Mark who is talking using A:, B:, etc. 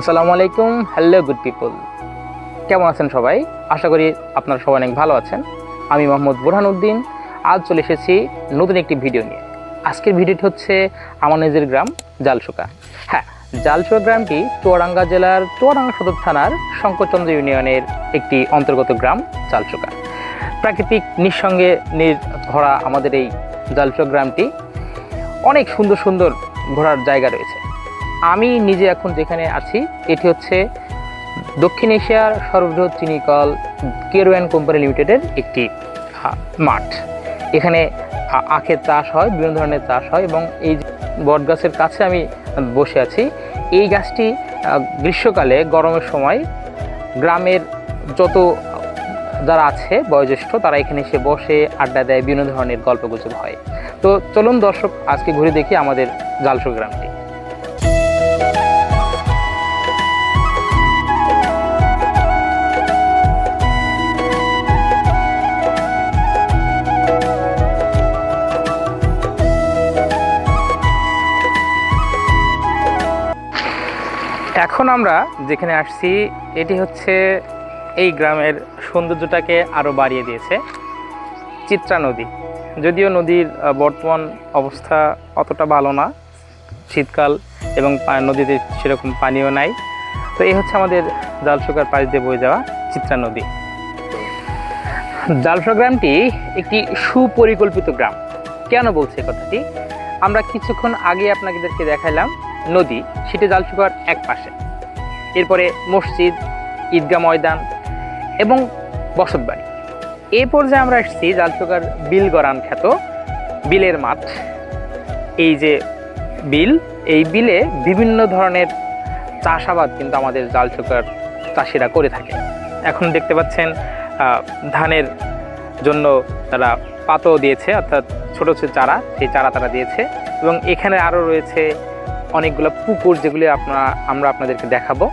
A: আসসালামু আলাইকুম hello good people কেমন আছেন সবাই? আশা করি আপনারা সবাই অনেক ভালো আছেন। আমি মোহাম্মদ বুরহানুদ্দিন আজ চলে এসেছি নতুন একটি ভিডিও নিয়ে। আজকের ভিডিওটি হচ্ছে আমার নিজের গ্রাম জালসুকা হ্যাঁ জালসুকা গ্রামটি চুয়াডাঙ্গা জেলার চুয়াডাঙ্গা সদর থানার শঙ্করচন্দ্র ইউনিয়নের একটি অন্তর্গত গ্রাম জালসুকা প্রাকৃতিক নিঃসঙ্গে নির ভরা আমাদের এই জালসুকা গ্রামটি অনেক সুন্দর সুন্দর ঘোরার জায়গা রয়েছে। আমি নিজে এখন যেখানে আছি, এটি হচ্ছে দক্ষিণ এশিয়ার সর্ববৃহৎ চিনিকল কেরোয়ান কোম্পানি লিমিটেডের একটি মাঠ। এখানে আখের চাষ হয়, বিভিন্ন ধরনের চাষ হয় এবং এই বট গাছের কাছে আমি বসে আছি, এই গাছটি গ্রীষ্মকালে গরমের সময় গ্রামের যত যারা আছে, বয়োজ্যেষ্ঠ, তারা এখানে এসে বসে আড্ডা দেয়, বিভিন্ন ধরনের গল্পগুজব হয়। তো চলুন দর্শক, আজকে ঘুরে দেখি আমাদের জালসো গ্রামটি। এখন আমরা যেখানে আসছি, এটি হচ্ছে এই গ্রামের সৌন্দর্যটাকে আরও বাড়িয়ে দিয়েছে চিত্রা নদী। যদিও নদীর বর্তমান অবস্থা অতটা ভালো না, শীতকাল এবং নদীতে সেরকম পানিও নাই। তো এই হচ্ছে আমাদের জালসোকার পাশ দিয়ে বয়ে যাওয়া চিত্রা নদী। জালসা গ্রামটি একটি সুপরিকল্পিত গ্রাম। কেন বলছে কথাটি? আমরা কিছুক্ষণ আগে আপনাদেরকে দেখাইলাম নদী, সেটি জালসুকার এক পাশে। এরপরে মসজিদ, ঈদগাহ ময়দান এবং বসতবাড়ি। এই পর্যায়ে আমরা এসেছি জালসুকার বিল গরান খ্যাত বিলের মাঠ। এই যে বিল, এই বিলে বিভিন্ন ধরনের চাষাবাদ কিন্তু আমাদের জালসুকার চাষিরা করে থাকে। এখন দেখতে পাচ্ছেন ধানের জন্য তারা পাতও দিয়েছে, অর্থাৎ ছোটো ছোটো চারা, সেই চারা তারা দিয়েছে এবং এখানে আরও রয়েছে অনেকগুলো পুকুর যেগুলি আপনারা আমরা আপনাদেরকে দেখাবো।